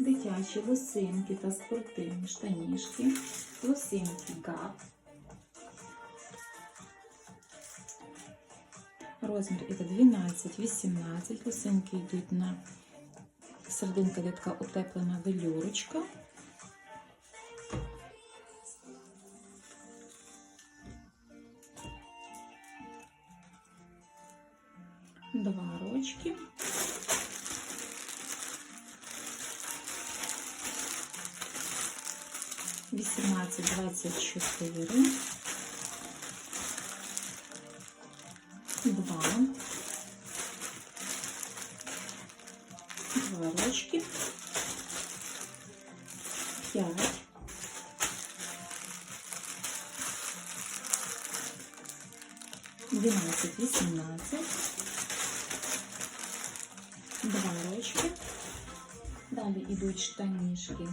Дитячі лосинки та спортивні штанішки. Лосинки ГАП. Розмір іде 12-18. Лосинки йдуть на серединка де така утеплена велюрочка. Два рочки. Вісімнадцять, двадцять чотири. Два. Два рочки. П'ять. Дванадцять, вісімнадцять. Два рочки. Далі йдуть штанішки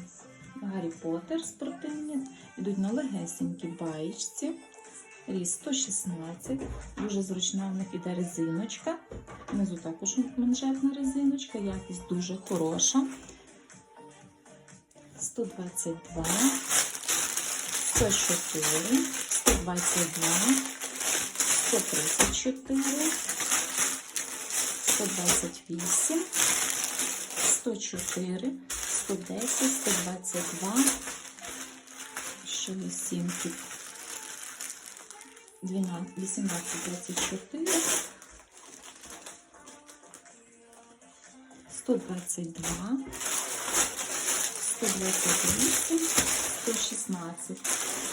Гаррі Поттер спортивні. Йдуть на легесенькій баєчці. Ріст 116. Дуже зручна в них іде резиночка. Внизу також манжетна резиночка, якість дуже хороша. 122, 104, 122, 134, 128, 104, 110, 122, ще лісінки 12, 18, 24, 122, 128, 116.